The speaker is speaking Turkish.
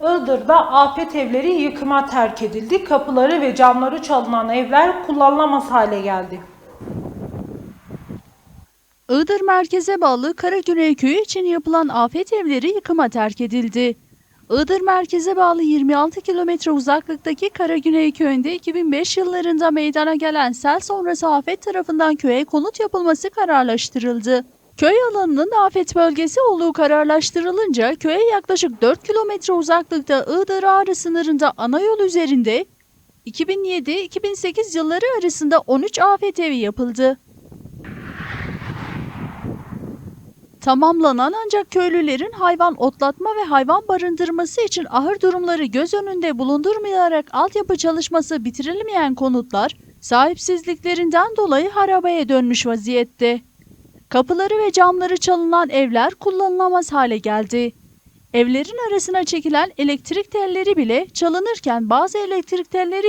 Iğdır'da afet evleri yıkıma terk edildi. Kapıları ve camları çalınan evler kullanılamaz hale geldi. Iğdır merkeze bağlı Karagüney köyü için yapılan afet evleri yıkıma terk edildi. Iğdır merkeze bağlı 26 kilometre uzaklıktaki Karagüney köyünde 2005 yıllarında meydana gelen sel sonrası afet tarafından köye konut yapılması kararlaştırıldı. Köy alanının afet bölgesi olduğu kararlaştırılınca köye yaklaşık 4 kilometre uzaklıkta Iğdır-Ağrı sınırında ana yol üzerinde 2007-2008 yılları arasında 13 afet evi yapıldı. Tamamlanan ancak köylülerin hayvan otlatma ve hayvan barındırması için ahır durumları göz önünde bulundurmayarak altyapı çalışması bitirilmeyen konutlar sahipsizliklerinden dolayı harabeye dönmüş vaziyette. Kapıları ve camları çalınan evler kullanılamaz hale geldi. Evlerin arasına çekilen elektrik telleri bile çalınırken bazı elektrik telleri